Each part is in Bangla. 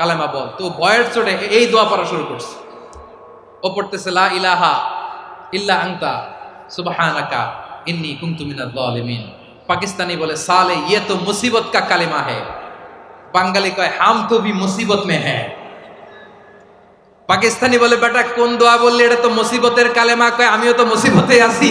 কালেমা বল। তো বয়ের চোটে এই দোয়া পড়া শুরু করছে। ও পড়তেছে, লা ইলাহা ইল্লা আংতা সুবহানাকা ইন্নী কুনতু মিনাজ জালিমিন পাকিস্তানি বলে, সালে ইয়ে তো মুসিবত কা কালেমা হে। বাঙালি কয়, হাম তো ভি মুসিবত মে হ্যাঁ পাকিস্তানি বলে, বেটা, কোন দোয়া বললে, এটা তো মুসিবতের কালেমা। কয়, আমিও তো মুসিবতে আছি।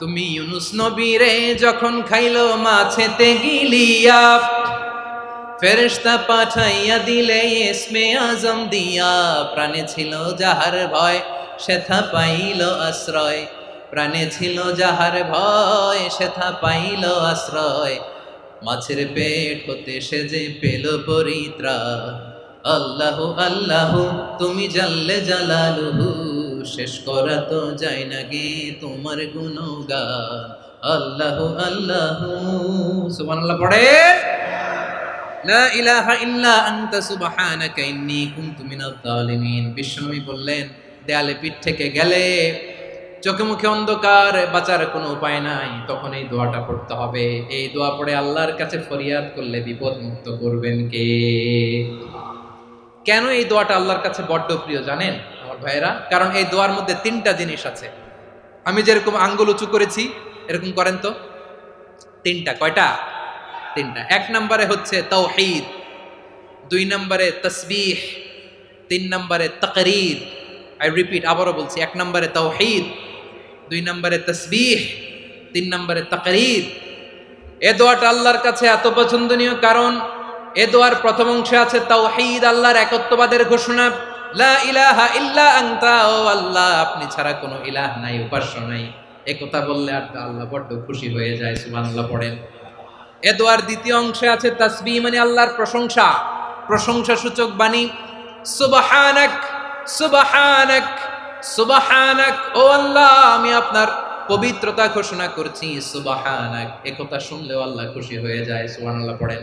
তুমি ইউনুস নবীরে যখন খাইল মাছেতে গিলিয়া ফেরেশতা পাঠাইয়া দিলে ইসমে আজম দিয়া। প্রাণে ছিল যাহার ভয়, সেথা পাইল আশ্রয়। প্রাণে ছিল যাহার ভয়, সেথা পাইল আশ্রয়। মাছের পেট হতে সে যে পেল পরিত্রা আল্লাহ আল্লাহ, তুমি জানলে জালালুহু। শেষ করা তো যায় না গে তোমার গুণগান। আল্লাহ আল্লাহ। সুবহানাল্লাহ, পড়ে। লা ইলাহা ইল্লা আনতা সুবহানাকা ইন্নী কুনতু মিনাজ জালিমিন বিশ্বনবী বললেন, দেয়ালে পিঠ থেকে গেলে চোখে মুখে অন্ধকার, বাঁচার কোনো উপায় নাই। তখন এই দোয়াটা পড়তে হবে। এই দোয়া পড়ে আল্লাহর কাছে ফরিয়াদ করলে বিপদ মুক্ত করবেন কে? কেন এই দোয়াটা আল্লাহর কাছে বড্ড প্রিয় জানেন? আমার ভাইয়েরা, কারণ এই দোয়ার মধ্যে তিনটা জিনিস আছে। আমি যেরকম আঙ্গুল উঁচু করেছি, এরকম করেন তো? তিনটা, কয়টা? তিনটা। এক নম্বরে হচ্ছে তৌহিদ, দুই নম্বরে তসবিহ, তিন নম্বরে তকরির। আই রিপিট আবারও বলছি, এক নম্বরে তৌহিদ, দুই নম্বরে তসবিহ, তিন নম্বরে তাকরীর। এ দোয়াটা আল্লাহর কাছে এত পছন্দনীয় কারণ, এ দোয়ার প্রথম অংশে আছে তাওহীদ আল্লাহর একত্ববাদের ঘোষণা। লা ইলাহা ইল্লা আনতা, ও আল্লাহ, আপনি ছাড়া কোনো ইলাহ নাই, উপাস্য নাই। এ কথা বললে আর আল্লাহ বড্ড খুশি হয়ে যায়, সুবহানাল্লাহ পড়েন। এ দোয়ার দ্বিতীয় অংশে আছে তাসবিহ মানে আল্লাহর প্রশংসা। প্রশংসা সূচক বাণী, সুবহানাক সুবহানাক সুবহানাক, ও আল্লাহ, আমি আপনার পবিত্রতা ঘোষণা করছি, সুবহানাক। একথা শুনলেও আল্লাহ খুশি হয়ে যায়, সুবহানাল্লাহ পড়েন।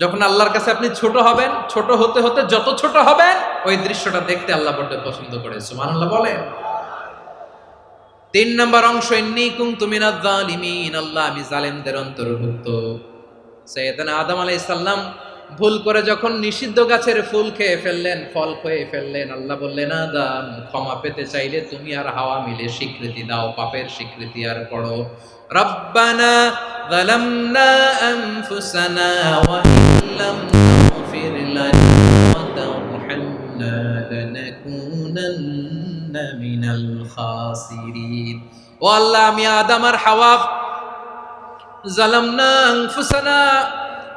যখন আল্লাহর কাছে আপনি ছোট হবেন, ছোট হতে হতে যত ছোট হবেন, ওই দৃশ্যটা দেখতে আল্লাহ বড্ড পছন্দ করে। সুবহানাল্লাহ বলেন। তিন নম্বর অংশ এমনি কুম তুমি আল্লাহ আমি জালেমদের অন্তর্ভুক্ত। সৈয়দনা আদম আলাইসাল্লাম ভুল করে যখন নিষিদ্ধ গাছের ফুল খেয়ে ফেললেন ফল খেয়ে ফেললেন আল্লাহ বললেন আদম ক্ষমা পেতে চাইলে তুমি আর হাওয়া মিলে স্বীকৃতি দাও পাপের স্বীকৃতি আর পড়ো রব্বানা ظلمنا أنفسنا وإن لم تغفر لنا وترحمنا لنكونن من الخاسرين ও আল্লাহ আমি আদম আর হাওয়া জালামনা আনফুসানা